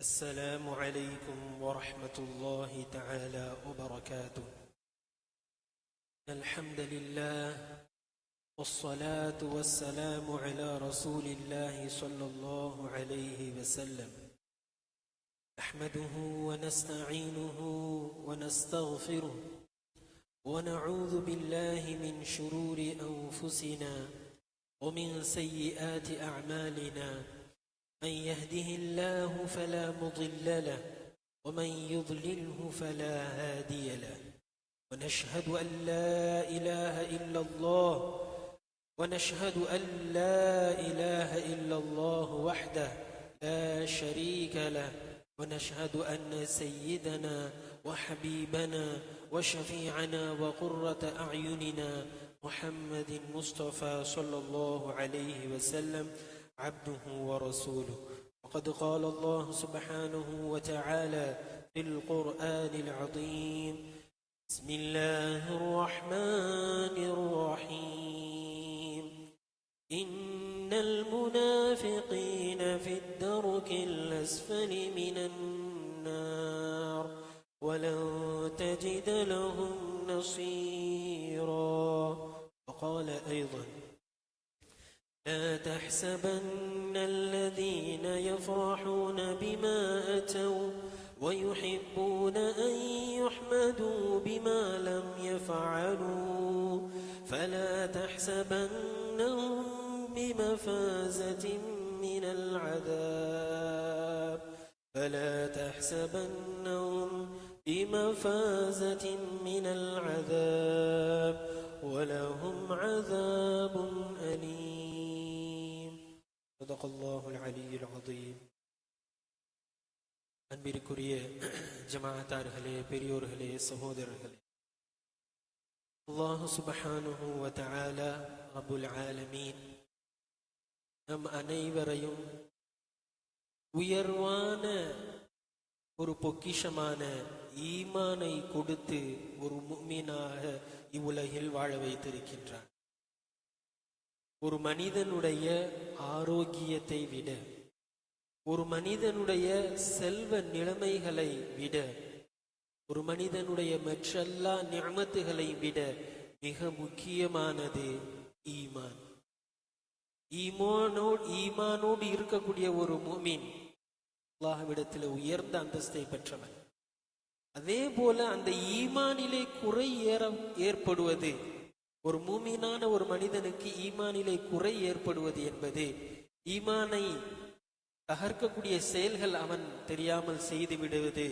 السلام عليكم ورحمة الله تعالى وبركاته. الحمد لله والصلاة والسلام على رسول الله صلى الله عليه وسلم. نحمده ونستعينه ونستغفره ونعوذ بالله من شرور أنفسنا ومن سيئات أعمالنا. من يهده الله فلا مضل له ومن يضلله فلا هادي له. ونشهد أن لا إله إلا الله ونشهد أن لا إله إلا الله وحده لا شريك له ونشهد أن سيدنا وحبيبنا وشفيعنا وقرة أعيننا محمد مصطفى صلى الله عليه وسلم عبده ورسوله. وقد قال الله سبحانه وتعالى في القرآن العظيم بسم الله الرحمن الرحيم. إن المنافقين في الدرك الأسفل من النار ولن تجد لهم نصيرا. وقال أيضا لا تحسبن الذين يفرحون بما أتوا ويحبون أن يحمدوا بما لم يفعلوا. فلا تحسبنهم بمفازة من العذاب. فلا تحسبنهم بمفازة من العذاب. ولهم عذاب أليم. صدق الله العلي العظيم அன்பிற்குரிய ஜமாத்தார்களே பெரியோர்களே சகோதரர்களே அல்லாஹு சுபஹானுஹு வ தஆலா ரப்புல் ஆலமீன் நம் அனைவரையும் உயர்வான ஒரு பொக்கிஷமான ஈமானை கொடுத்து ஒரு முக்மீனாக இவ்வுலகில் வாழ வைத்திருக்கின்றார் ஒரு மனிதனுடைய ஆரோக்கியத்தை விட ஒரு மனிதனுடைய செல்வ நிலைமைகளை விட ஒரு மனிதனுடைய மற்றெல்லா நியமத்துகளை விட மிக முக்கியமானது ஈமான். ஈமானோடு ஈமானோடு இருக்கக்கூடிய ஒரு மூமின் அல்லாஹ்விடத்தில் உயர்ந்த அந்தஸ்தை பெற்றவன். அதே போல அந்த ஈமானிலே குறை ஏற ஏற்படுவது ஒரு மூமீனான ஒரு மனிதனுக்கு ஈமானிலே குறை ஏற்படுவது என்பது ஈமானை தகர்க்கக்கூடிய செயல்கள் அவன் தெரியாமல் செய்து விடுவது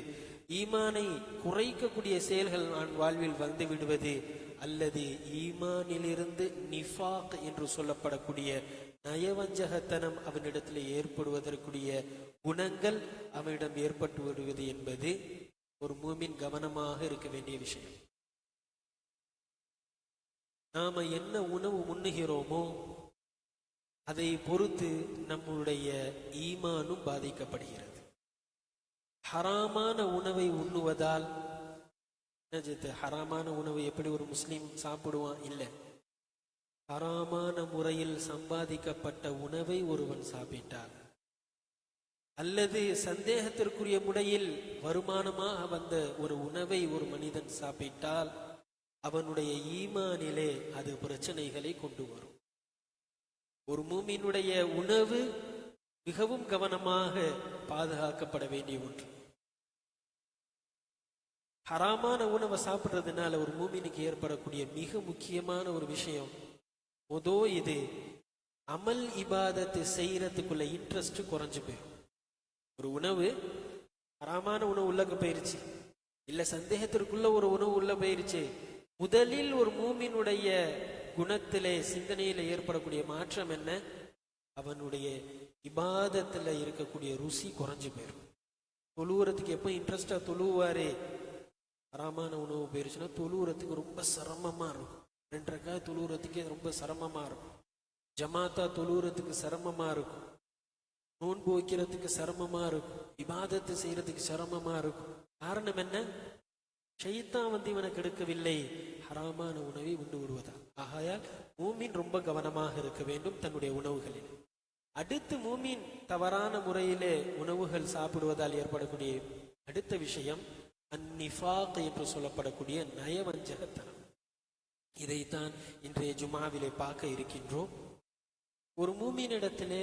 ஈமானை குறைக்கக்கூடிய செயல்கள் நான் வாழ்வில் வந்து விடுவது அல்லது ஈமானிலிருந்து நிஃபாக் என்று சொல்லப்படக்கூடிய நயவஞ்சகத்தனம் அவனிடத்தில் ஏற்படுவதற்குரிய குணங்கள் அவனிடம் ஏற்பட்டு வருவது என்பது ஒரு மூமின் கவனமாக இருக்க வேண்டிய விஷயம். நாம என்ன உணவு உண்ணுகிறோமோ அதை பொறுத்து நம்முடைய ஈமானும் பாதிக்கப்படுகிறது. ஹராமான உணவை உண்ணுவதால் என்னஜித்து ஹராமான உணவு எப்படி ஒரு முஸ்லீம் சாப்பிடுவான்? இல்லை. ஹராமான முறையில் சம்பாதிக்கப்பட்ட உணவை ஒருவன் சாப்பிட்டால் அல்லது சந்தேகத்திற்குரிய முறையில் வருமானமாக வந்த ஒரு உணவை ஒரு மனிதன் சாப்பிட்டால் அவனுடைய ஈமானிலே அது பிரச்சனைகளை கொண்டு வரும். ஒரு மூமியினுடைய உணவு மிகவும் கவனமாக பாதுகாக்கப்பட வேண்டிய ஒன்று. ஹராமான உணவை சாப்பிட்றதுனால ஒரு மூமினுக்கு ஏற்படக்கூடிய மிக முக்கியமான ஒரு விஷயம் முதோ இது அமல் இபாதத்தை செய்யறதுக்குள்ள இன்ட்ரெஸ்ட் குறைஞ்சு போயிடும் ஒரு உணவு ஹராமான உணவு உள்ளக்க போயிருச்சு. இல்லை சந்தேகத்திற்குள்ள ஒரு உணவு உள்ள போயிருச்சு. முதலில் ஒரு மூமினுடைய குணத்திலே சிந்தனையில ஏற்படக்கூடிய மாற்றம் என்ன? அவனுடைய இபாதத்துல இருக்கக்கூடிய ருசி குறைஞ்சு போயிடும் தொழுவுறதுக்கு எப்போ இன்ட்ரெஸ்டா தொழுவாரே? அறாமான உணவு போயிருச்சுன்னா தொழுவுறதுக்கு ரொம்ப சிரமமா இருக்கும். ரெண்டரைக்காய் தொழுவுறதுக்கே ரொம்ப சிரமமா இருக்கும். ஜமாத்தா தொழுவுறதுக்கு சிரமமா இருக்கும். நோன்பு வைக்கிறதுக்கு சிரமமா இருக்கும். விவாதத்தை செய்யறதுக்கு சிரமமா இருக்கும். காரணம் என்ன? ஷைத்தான் வந்து இவனுக்கு எடுக்கவில்லை. ஹராமான உணவை உண்டு விடுவதா ஆகையால் மூமின் ரொம்ப கவனமாக இருக்க வேண்டும் தன்னுடைய உணவுகளில். அடுத்து மூமின் தவறான முறையிலே உணவுகள் சாப்பிடுவதால் ஏற்படக்கூடிய அடுத்த விஷயம் அந்நிஃபாக் என்று சொல்லப்படக்கூடிய நயவஞ்சகத்தனம். இதைத்தான் இன்றைய ஜுமாவிலே பார்க்க இருக்கின்றோம். ஒரு மூமியினிடத்திலே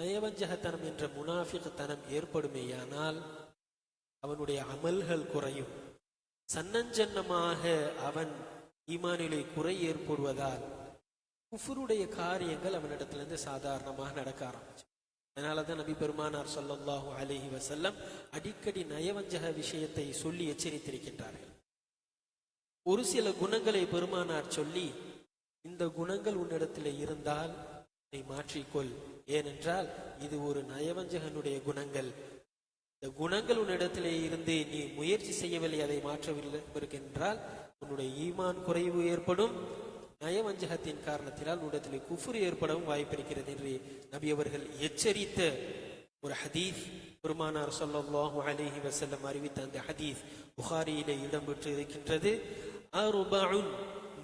நயவஞ்சகத்தனம் என்ற முனாஃபிகத்தனம் ஏற்படுமேயானால் அவனுடைய அமல்கள் குறையும். சன்னஞ்சன்னமாக அவன் ஈமானிலே குறை ஏற்படுவதால் குஃபருடைய காரியங்கள் அவனிடத்திலிருந்து சாதாரணமாக நடக்க ஆரம்பிச்சு அதனால தான் நபி பெருமானார் சொல்லல்லாஹு அலைஹி வசல்லம் அடிக்கடி நயவஞ்சக விஷயத்தை சொல்லி எச்சரித்திருக்கின்றார்கள். ஒரு சில குணங்களை பெருமானார் சொல்லி இந்த குணங்கள் உன்னிடத்தில் இருந்தால் நீ மாற்றிக்கொள். ஏனென்றால் இது ஒரு நயவஞ்சகனுடைய குணங்கள். இந்த குணங்கள் உன்னிடத்திலே இருந்து நீ முயற்சி செய்யவில்லை அதை மாற்றவில்லை இருக்கின்றால் உன்னுடைய ஈமான் குறைவு ஏற்படும். நயவஞ்சகத்தின் காரணத்தினால் உன்னிடத்திலே குஃபுர் ஏற்படவும் வாய்ப்பிருக்கிறது என்று நபி அவர்கள் எச்சரித்த ஒரு ஹதீஸ் பெருமானார் ஸல்லல்லாஹு அலிஹி வசல்லம் அறிவித்த அந்த ஹதீஸ் புகாரியிலே இடம்பெற்று இருக்கின்றது. அர்பஉன்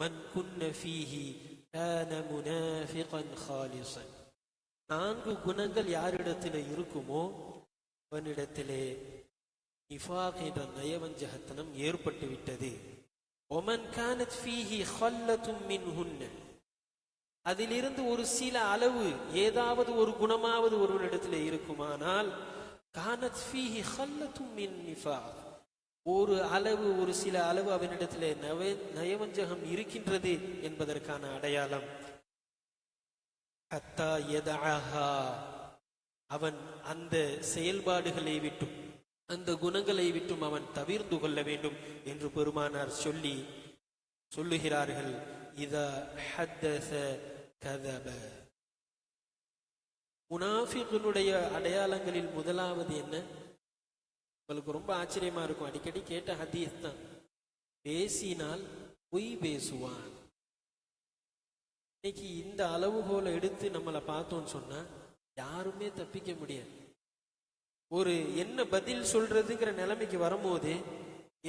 மன் குன்ன ஃபீஹி கான முனாஃபிகன் நான்கு குணங்கள் யாரிடத்தில் இருக்குமோ அவனிடத்திலே நிஃபாக் என்ற நயவஞ்சகத்தனம் ஏற்பட்டு விட்டது ஒமன் கானத் ஃபீஹி ஹல்லத்தும் மின்ஹுன்ன. அதிலிருந்து ஒரு சில அளவு ஏதாவது ஒரு குணமாவது ஒருவனிடத்தில் இருக்குமானால் கானத் ஃபீஹி ஹல்லத்தும் மின் நிஃபாக். ஒரு அளவு ஒரு சில அளவு அவனிடத்திலே நவ நயவஞ்சகம் இருக்கின்றது என்பதற்கான அடையாளம். அத்தா யதஅஹா. அவன் அந்த செயல்பாடுகளை விட்டும் அந்த குணங்களை விட்டும் அவன் தவிர்ந்து கொள்ள வேண்டும் என்று பெருமானார் சொல்லி சொல்லுகிறார்கள். இதா ஹத்தஸ கதப. முனாஃபிகுனுடைய அடையாளங்களில் முதலாவது என்ன? உங்களுக்கு ரொம்ப ஆச்சரியமா இருக்கும். அடிக்கடி கேட்ட ஹதீஸ் தான். பேசினால் பொய் பேசுவான். இன்னைக்கு இந்த அளவுகோலை எடுத்து நம்மளை பார்த்தோம்னு சொன்னா யாருமே தப்பிக்க முடியாது. ஒரு என்ன பதில் சொல்றதுங்கிற நிலைமைக்கு வரும்போது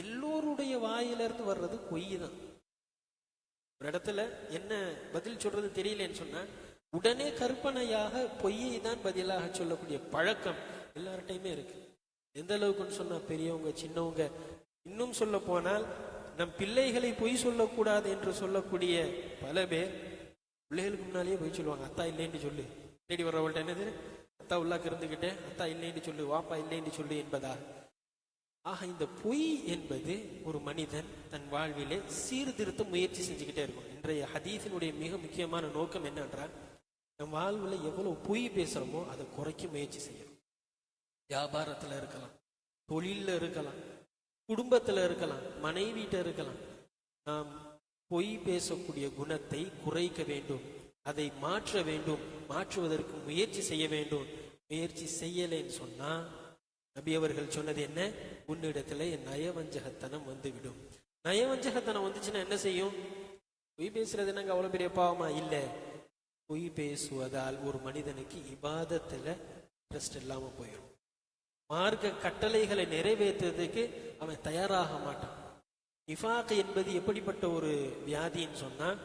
எல்லோருடைய வாயிலிருந்து வர்றது பொய் தான் ஒரு இடத்துல என்ன பதில் சொல்றது தெரியலன்னு சொன்னா உடனே கற்பனையாக பொய்யை தான் பதிலாக சொல்லக்கூடிய பழக்கம் எல்லார்ட்டையுமே இருக்கு. எந்த அளவுக்குன்னு சொன்னா பெரியவங்க சின்னவங்க இன்னும் சொல்ல போனால் நம் பிள்ளைகளை பொய் சொல்லக்கூடாது என்று சொல்லக்கூடிய பல பேர் பிள்ளைகளுக்கு முன்னாலேயே பொய் சொல்லுவாங்க. அத்தா இல்லைன்னு சொல்லு. தேடி வர்றவள்கிட்ட என்னது? அத்தா உள்ளாக்கு இருந்துகிட்டே அத்தா இல்லைன்னு சொல்லு வாப்பா இல்லைன்னு சொல்லு என்பதா? ஆக இந்த பொய் என்பது ஒரு மனிதன் தன் வாழ்விலே சீர்திருத்த முயற்சி செஞ்சுக்கிட்டே இருக்கும். இன்றைய ஹதீஸினுடைய மிக முக்கியமான நோக்கம் என்னன்றால் நம் வாழ்வில் எவ்வளவு பொய் பேசுறோமோ அதை குறைக்க முயற்சி செய்யணும். வியாபாரத்துல இருக்கலாம் தொழிலில் இருக்கலாம் குடும்பத்துல இருக்கலாம் மனைவிட்ட இருக்கலாம். நாம் பொய் பேசக்கூடிய குணத்தை குறைக்க வேண்டும். அதை மாற்ற வேண்டும் மாற்றுவதற்கு முயற்சி செய்ய வேண்டும். முயற்சி செய்யலைன்னு சொன்னா நபி அவர்கள் சொன்னது என்ன? உன்னிடத்துல என் நயவஞ்சகத்தனம் வந்துவிடும். நயவஞ்சகத்தனம் வந்துச்சுன்னா என்ன செய்யும்? பொய் பேசுறது என்னங்க அவ்வளவு பெரிய பாவமா? இல்ல. பொய் பேசுவதால் ஒரு மனிதனுக்கு இபாதத்துல இன்ட்ரெஸ்ட் இல்லாம போயிடும். மார்க்க கட்டளைகளை நிறைவேற்றுறதுக்கு அவன் தயாராக மாட்டான். நிஃபாக் என்பது எப்படிப்பட்ட ஒரு வியாதின்னு சொன்னா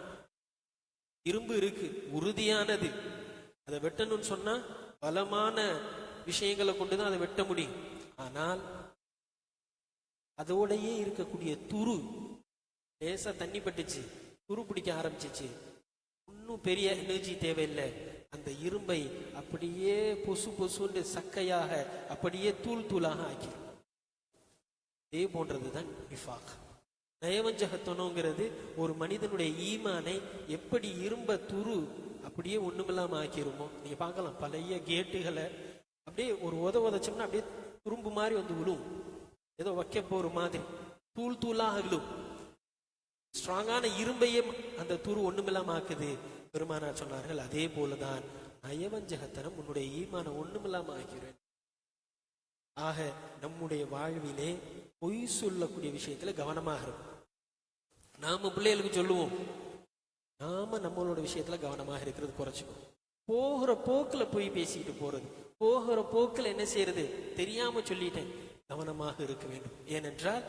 இரும்பு இருக்கு உறுதியானது. அதை வெட்டணும்னு சொன்னா பலமான விஷயங்களை கொண்டுதான் அதை வெட்ட முடியும். ஆனால் அதோடையே இருக்கக்கூடிய துரு லேசா தண்ணி பட்டுச்சு துரு பிடிக்க ஆரம்பிச்சிச்சு. இன்னும் பெரிய எனர்ஜி தேவையில்லை. அந்த இரும்பை அப்படியே பொசு பொசுன்னு சக்கையாக அப்படியே தூள் தூளாக ஆக்கி. இதே போன்றதுதான் நிஃபாக். நயவஞ்சகத்தனங்கிறது ஒரு மனிதனுடைய ஈமானை எப்படி இரும்ப துரு அப்படியே ஒண்ணுமில்லாம ஆக்கிருமோ? நீங்க பார்க்கலாம் பழைய கேட்டுகளை அப்படியே ஒரு உத உதச்சோம்னா அப்படியே துரும்பு மாதிரி வந்து விழும். ஏதோ வைக்க போற மாதிரி தூள் தூளாக விழும். ஸ்ட்ராங்கான இரும்பையே அந்த துரு ஒண்ணுமில்லாம ஆக்குது. பெருமானார் சொன்னார்கள் அதே போலதான் நயவஞ்சகத்தனம் உன்னுடைய ஈமான ஒண்ணுமில்லாம ஆக்கிறேன் ஆக நம்முடைய வாழ்விலே பொய் சொல்லக்கூடிய விஷயத்துல கவனமாக இருக்கும் நாம பிள்ளைகளுக்கு சொல்லுவோம் நாம நம்மளோட விஷயத்துல கவனமாக இருக்கிறது குறைச்சிக்கும் போகிற போக்குல போய் பேசிட்டு போறது போகிற போக்குல என்ன செய்யறது? தெரியாம சொல்லிட்டேன் கவனமாக இருக்க வேண்டும். ஏனென்றால்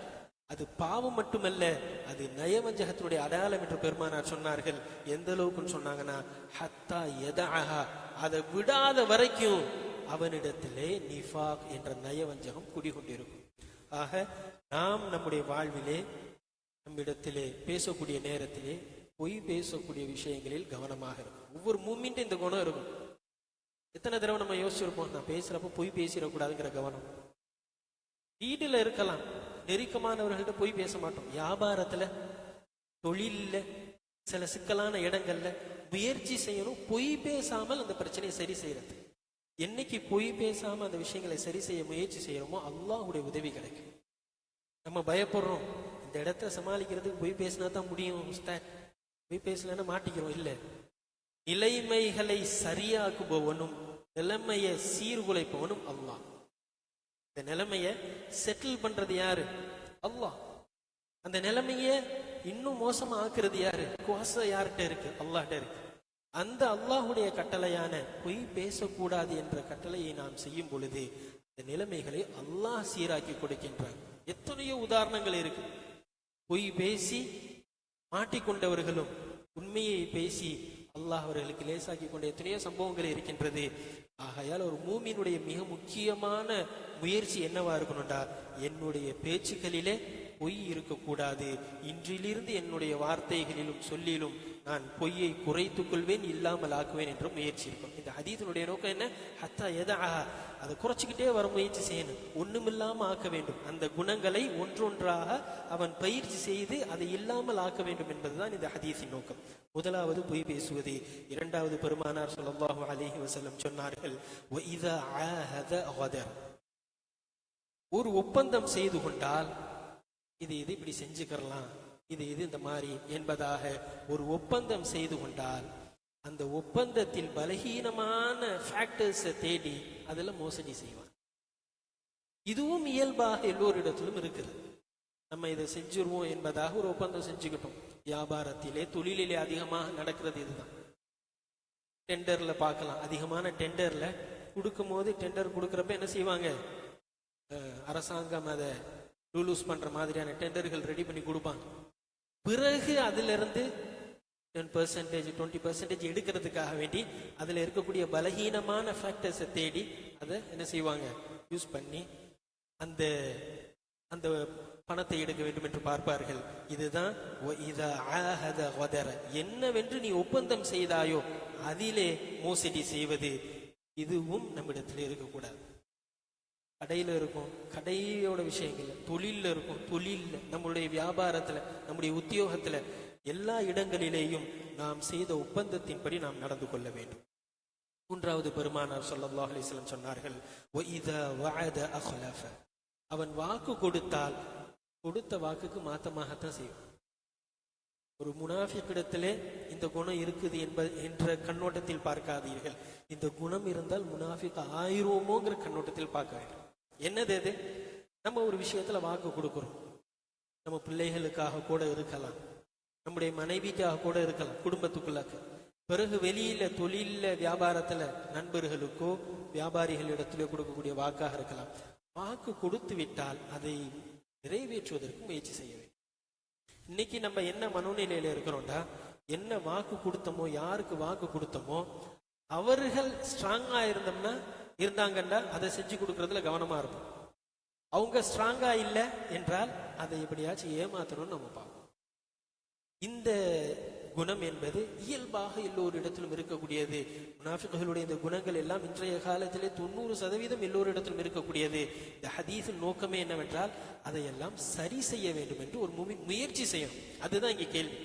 அது பாவம் மட்டுமல்ல அது நயவஞ்சகத்தினுடைய அடையாளம் என்று பெருமானார் சொன்னார்கள். எந்த அளவுக்குன்னு சொன்னாங்கன்னா ஹத்தா எதஹா அதை விடாத வரைக்கும் அவனிடத்திலே நிஃபாக் என்ற நயவஞ்சகம் குடிகொண்டிருக்கும். ஆக நாம் நம்முடைய வாழ்விலே நம்மிடத்திலே பேசக்கூடிய நேரத்திலே பொய் பேசக்கூடிய விஷயங்களில் கவனமாக இருக்கும் ஒவ்வொரு மூமெண்ட்டும் இந்த குணம் இருக்கும். எத்தனை தடவை நம்ம யோசிச்சிருப்போம் நான் பேசுறப்ப பொய் பேசிடக்கூடாதுங்கிற கவனம். வீடுல இருக்கலாம். நெருக்கமானவர்கள்ட்ட பொய் பேச மாட்டோம். வியாபாரத்துல தொழில்ல சில சிக்கலான இடங்கள்ல முயற்சி செய்யணும். பொய் பேசாமல் அந்த பிரச்சனையை சரி செய்யறது. என்னைக்கு பொய் பேசாம அந்த விஷயங்களை சரி செய்ய முயற்சி செய்யறோமோ அல்லாஹுடைய உதவி கிடைக்கும். நம்ம பயப்படுறோம். இந்த இடத்த சமாளிக்கிறதுக்கு பொய் பேசினா தான் முடியும் உஸ்தாத். பொய் பேசலன்னா மாட்டிக்கிறோம் இல்ல. நிலைமைகளை சரியாக்குபவனும் நிலைமையை சீர்குலைப்பவனும் அல்லாஹ். இந்த நிலைமைய செட்டில் பண்றது யாரு? அல்லாஹ். அந்த நிலைமைய இன்னும் மோசமா ஆக்குறது யாரு? குவாச யார்கிட்ட இருக்கு? அல்லாஹ்ட்ட இருக்கு. அந்த அல்லாஹுடைய கட்டளையான பொய் பேசக்கூடாது என்ற கட்டளையை நாம் செய்யும் பொழுது இந்த நிலைமைகளை அல்லாஹ் சீராக்கி கொடுக்கின்றார். எத்தனையோ உதாரணங்கள் இருக்கு. பொய் பேசி மாட்டிக்கொண்டவர்களும் உண்மையை பேசி அல்லாஹ் அவர்களுக்கு லேசாக்கி கொண்ட எத்தனையோ சம்பவங்கள் இருக்கின்றது. ஆகையால் ஒரு மூமியினுடைய மிக முக்கியமான முயற்சி என்னவா இருக்கணும்டா? என்னுடைய பேச்சுக்களிலே பொய் இருக்கக்கூடாது. இன்றிலிருந்து என்னுடைய வார்த்தைகளிலும் சொல்லிலும் நான் பொய்யை குறைத்துக் கொள்வேன் இல்லாமல் ஆக்குவேன் என்ற முயற்சி இருக்கும் இந்த ஹதீதனுடைய நோக்கம் என்ன? ஹத்தா எதா அதை குறைச்சிக்கிட்டே வர முயற்சி செய்யணும். ஒண்ணுமில்லாம ஆக்க வேண்டும். அந்த குணங்களை ஒன்றொன்றாக அவன் பயிற்சி செய்து அதை இல்லாமல் ஆக்க வேண்டும் என்பதுதான் இந்த ஹதீஸின் நோக்கம். முதலாவது பொய் பேசுவது. இரண்டாவது பெருமானார் ஸல்லல்லாஹு அலிஹி வசலம் சொன்னார்கள் ஒரு ஒப்பந்தம் செய்து கொண்டால் இது இது இப்படி செஞ்சுக்கிறலாம். இது இது இந்த மாதிரி என்பதாக ஒரு ஒப்பந்தம் செய்து கொண்டால் அந்த ஒப்பந்தத்தில் பலகீனமான ஃபேக்டர்ஸை தேடி அதில் மோசடி செய்வான் இதுவும் இயல்பாக எல்லோரிடத்திலும் இருக்குது. நம்ம இதை செஞ்சிருவோம் என்பதாக ஒரு ஒப்பந்தம் செஞ்சுக்கிட்டோம். வியாபாரத்திலே தொழிலிலே அதிகமாக நடக்கிறது இதுதான். டெண்டர்ல பார்க்கலாம். அதிகமான டெண்டர்ல கொடுக்கும் போது டெண்டர் கொடுக்குறப்ப என்ன செய்வாங்க? அரசாங்கம் அதை லூலூஸ் பண்ற மாதிரியான டெண்டர்கள் ரெடி பண்ணி கொடுப்பாங்க. பிறகு அதிலிருந்து டென் பர்சன்டேஜ் டுவெண்ட்டி பர்சன்டேஜ் எடுக்கிறதுக்காக வேண்டி அதில் இருக்கக்கூடிய பலகீனமான ஃபேக்டர்ஸை தேடி அதை என்ன செய்வாங்க? யூஸ் பண்ணி அந்த அந்த பணத்தை எடுக்க வேண்டும் என்று பார்ப்பார்கள். இதுதான் ஆஹத என்னவென்று நீ ஒப்பந்தம் செய்தாயோ அதிலே மோசடி செய்வது இதுவும் நம்மிடத்தில் இருக்கக்கூடாது. கடையில இருக்கும் கடையோட விஷயங்கள்ல தொழில்ல இருக்கும் தொழிலில் நம்மளுடைய வியாபாரத்துல நம்முடைய உத்தியோகத்துல எல்லா இடங்களிலேயும் நாம் செய்த ஒப்பந்தத்தின்படி நாம் நடந்து கொள்ள வேண்டும். மூன்றாவது பெருமானார் சொல்லல்லாஹ் அலிஸ்லம் சொன்னார்கள் அவன் வாக்கு கொடுத்தால் கொடுத்த வாக்குக்கு மாத்தமாகத்தான் செய்வான். ஒரு முனாஃபிக்கிடத்திலே இந்த குணம் இருக்குது என்பது என்ற கண்ணோட்டத்தில் பார்க்காதீர்கள். இந்த குணம் இருந்தால் முனாஃபிக் ஆயிரோமோங்கிற கண்ணோட்டத்தில் பார்க்க வேண்டும் என்னது அது நம்ம ஒரு விஷயத்துல வாக்கு கொடுக்குறோம். நம்ம பிள்ளைகளுக்காக கூட இருக்கலாம். நம்முடைய மனைவிக்காக கூட இருக்கலாம் குடும்பத்துக்குள்ளாக்க பிறகு வெளியில தொழில வியாபாரத்துல நண்பர்களுக்கோ வியாபாரிகளிடத்திலோ கொடுக்கக்கூடிய வாக்காக இருக்கலாம். வாக்கு கொடுத்து விட்டால் அதை நிறைவேற்றுவதற்கு முயற்சி செய்ய வேண்டும். இன்னைக்கு நம்ம என்ன மனோநிலையில இருக்கிறோம்டா? என்ன வாக்கு கொடுத்தோமோ யாருக்கு வாக்கு கொடுத்தோமோ அவர்கள் ஸ்ட்ராங்கா இருந்தோம்னா இருந்தாங்கன்னா அதை செஞ்சு கொடுக்கறதுல கவனமா இருப்போம். அவங்க ஸ்ட்ராங்கா இல்லை என்றால் அதை எப்படியாச்சும் ஏமாத்தணும்னு நம்ம பார்ப்போம். இந்த குணம் என்பது இயல்பாக எல்லோரிடத்திலும் இருக்கக்கூடியது. முனாஃபிக்குகளுடைய இந்த குணங்கள் எல்லாம் இன்றைய காலத்திலே தொண்ணூறு சதவீதம் எல்லோரிடத்திலும் இருக்கக்கூடியது. இந்த ஹதீஸின் நோக்கமே என்னவென்றால் அதையெல்லாம் சரி செய்ய வேண்டும் என்று ஒரு முயற்சி செய்யணும். அதுதான் இங்கே கேள்வி.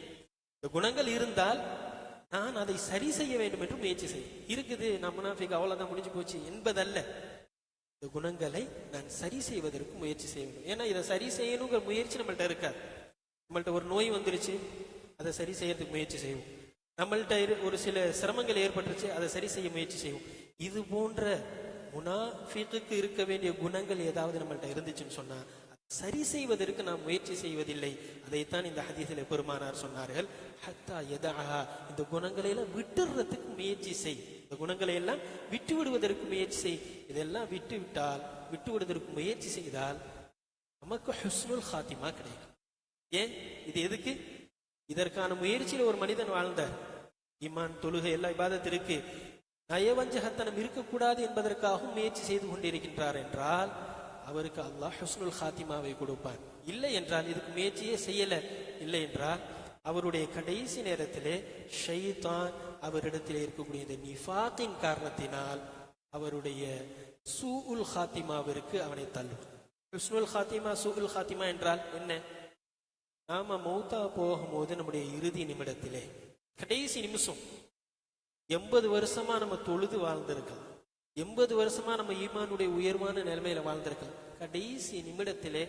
இந்த குணங்கள் இருந்தால் நான் அதை சரி செய்ய வேண்டும் என்று முயற்சி செய்யும் இருக்குது நான் முனாஃபிக் அவ்வளவுதான் முடிஞ்சு போச்சு என்பதல்ல. இந்த குணங்களை நான் சரி செய்வதற்கு முயற்சி செய்ய வேண்டும். ஏன்னா இதை சரி செய்யணுங்கிற முயற்சி நம்மள்ட்ட இருக்காது. நம்மள்ட்ட ஒரு நோய் வந்துருச்சு அதை சரி செய்யறதுக்கு முயற்சி செய்வோம். நம்மள்ட்ட இரு- ஒரு சில சிரமங்கள் ஏற்பட்டுருச்சு அதை சரி செய்ய முயற்சி செய்வோம். இது போன்ற முனாஃபிக்கு இருக்க வேண்டிய குணங்கள் ஏதாவது நம்மள்ட்ட இருந்துச்சுன்னு சொன்னா சரி செய்வதற்கு நாம் முயற்சி செய்வதில்லை. அதைத்தான் இந்த ஹதீஸில் பெருமானார் சொன்னார்கள். ஹத்தா எதா இந்த குணங்களை எல்லாம் விட்டுறதுக்கு முயற்சி செய். இந்த குணங்களை எல்லாம் விட்டு விடுவதற்கு முயற்சி செய். இதெல்லாம் விட்டு விட்டால் விட்டு விடுவதற்கு முயற்சி செய்தால் நமக்கு ஹுஸ்னுல் ஹாத்திமா கிடைக்கும். ஏன்? இது எதுக்கு? இதற்கான முயற்சியில் ஒரு மனிதன் வாழ்ந்தார். இமான் தொழுகை எல்லாம் இபாதத் இருக்கு. நயவஞ்சகத்தனம் இருக்கக்கூடாது என்பதற்காகவும் முயற்சி செய்து கொண்டிருக்கின்றார் என்றால் அவருக்கு அல்லாஹ் ஹுஸ்னுல் ஹாத்திமாவை கொடுப்பான். இல்லை என்றால் இதுக்கு முயற்சியே செய்யல. இல்லை என்றால் அவருடைய கடைசி நேரத்திலே ஷைதான் அவரிடத்தில் இருக்கக்கூடிய இந்த நிஃபாத்தின் காரணத்தினால் அவருடைய சூஉல் ஹாத்திமாவிற்கு அவனை தள்ளும். ஹுஸ்னுல் ஹாத்திமா சூஉல் ஹாத்திமா என்றால் என்ன? நாம மௌத்தா போகும்போது நம்முடைய இறுதி நிமிடத்திலே கடைசி நிமிஷம் எண்பது வருஷமா நம்ம தொழுது வாழ்ந்திருக்கலாம். எண்பது வருஷமா நம்ம ஈமானுடைய உயர்வான நிலைமையில வாழ்ந்திருக்கலாம் கடைசி நிமிடத்திலே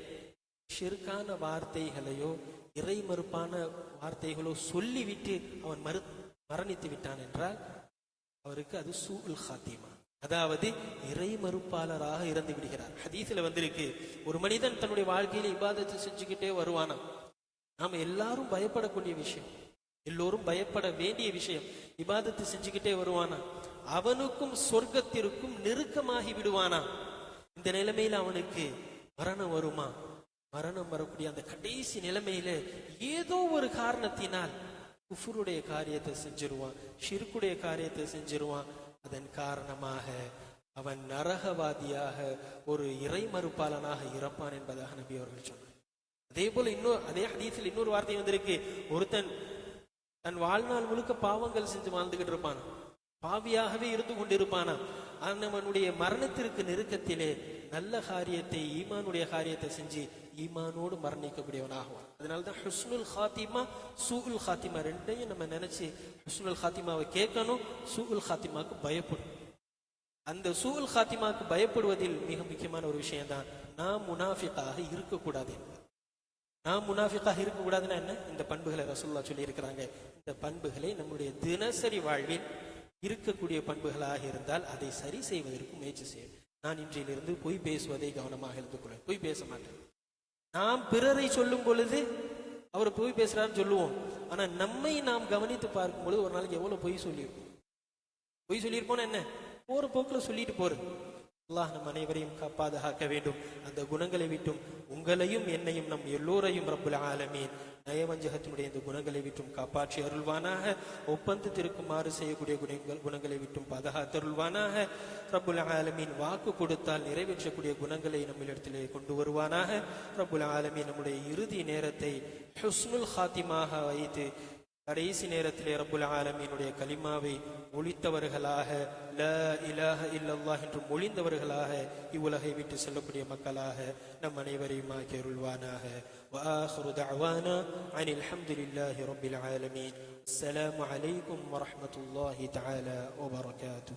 ஷிர்கான வார்த்தைகளையோ இறை மறுப்பான வார்த்தைகளோ சொல்லிவிட்டு அவன் மறு மரணித்து விட்டான் என்றால் அவருக்கு அது சூல் ஹாத்திமா. அதாவது இறை மறுப்பாளராக இறந்து விடுகிறார். ஹதீஸில் வந்திருக்கு ஒரு மனிதன் தன்னுடைய வாழ்க்கையில இபாதத்தை செஞ்சுக்கிட்டே வருவானா நாம எல்லாரும் பயப்படக்கூடிய விஷயம். எல்லோரும் பயப்பட வேண்டிய விஷயம். இபாதத்து செஞ்சுக்கிட்டே வருவானா? அவனுக்கும் சொர்க்கத்திற்கும் நெருக்கமாகி விடுவானா? இந்த நிலைமையில அவனுக்கு மரணம் வருமா? மரணம் வரக்கூடிய அந்த கடைசி நிலைமையில ஏதோ ஒரு காரணத்தினால் குஃபுருடைய காரியத்தை செஞ்சிருவான் ஷிருக்குடைய காரியத்தை செஞ்சிருவான். அதன் காரணமாக அவன் நரகவாதியாக ஒரு இறை மறுப்பாளனாக இறப்பான் என்பதாக நபி அவர்கள் சொன்னார். அதே போல இன்னொரு அதே ஹதீஸில் இன்னொரு வார்த்தை வந்திருக்கு. ஒருத்தன் தன் வாழ்நாள் முழுக்க பாவங்கள் செஞ்சு வாழ்ந்துகிட்டு இருப்பான். பாவியாகவே இருந்து கொண்டிருப்பானா? அவனுடைய மரணத்திற்கு நெருக்கத்திலே நல்ல காரியத்தை ஈமானுடைய காரியத்தை செஞ்சு ஈமானோடு மரணிக்கக்கூடியவனாகுவான். அதனாலதான் ஹுஸ்னுல் ஹாத்திமா சூகுல் ஹாத்திமா ரெண்டையும் நம்ம நினைச்சு ஹுஸ்னுல் ஹாத்திமாவை கேட்கணும் சூகுல் ஹாத்திமாவுக்கு பயப்படும். அந்த சூல் ஹாத்திமாக்கு பயப்படுவதில் மிக முக்கியமான ஒரு விஷயம் தான் நாம் முனாஃபிக்காக இருக்கக்கூடாது. என்பது நாம் முனாஃபிக்காக இருக்கக்கூடாதுன்னா என்ன? இந்த பண்புகளை ரசூல்லா சொல்லி இருக்கிறாங்க இந்த பண்புகளை நம்முடைய தினசரி வாழ்வில் இருக்கக்கூடிய பண்புகளாக இருந்தால் அதை சரி செய்வதற்கு முயற்சி செய்யும் நான் இன்றையிலிருந்து பொய் பேசுவதை கவனமாக இருந்து பொய் பேச மாட்டேன். நாம் பிறரை சொல்லும் பொழுது அவர் பொய் பேசுறாருன்னு சொல்லுவோம். ஆனா நம்மை நாம் கவனித்து பார்க்கும் பொழுது ஒரு நாளைக்கு எவ்வளவு பொய் சொல்லியிருப்போம்? பொய் சொல்லியிருப்போம்னா என்ன? போற போக்குல சொல்லிட்டு போறது. அல்லாஹ் நம் அனைவரையும் காப்பாதாக வேண்டும். அந்த குணங்களை விட்டும் உங்களையும் என்னையும் நம் எல்லோரையும் ரப்புல் ஆலமீன். நயவஞ்சகத்தினுடைய இந்த குணங்களை விட்டும் காப்பாற்றி அருள்வானாக. ஒப்பந்தத்திற்குமாறு செய்யக்கூடிய குணங்கள் குணங்களை விட்டும் பாதுகாத்தருள்வானாக ரப்புல் ஆலமீன் வாக்கு கொடுத்தால் நிறைவேற்றக்கூடிய குணங்களை நம்மளிடத்திலே கொண்டு வருவானாக. ரப்புல் ஆலமீன் நம்முடைய இறுதி நேரத்தை ஹுஸ்னுல் ஹாத்திமாக வைத்து கடைசி நேரத்திலே ரப்புல் ஆலமீனுடைய கலிமாவை ஒழித்தவர்களாக ல இலாஹ இல்லல்லாஹ் என்று மொழிந்தவர்களாக இவ்வுலகை விட்டு செல்லக்கூடிய மக்களாக நம் அனைவரையும் ஆக்கி அருள்வானாக وآخر دعوانا عن الحمد لله رب العالمين السلام عليكم ورحمة الله تعالى وبركاته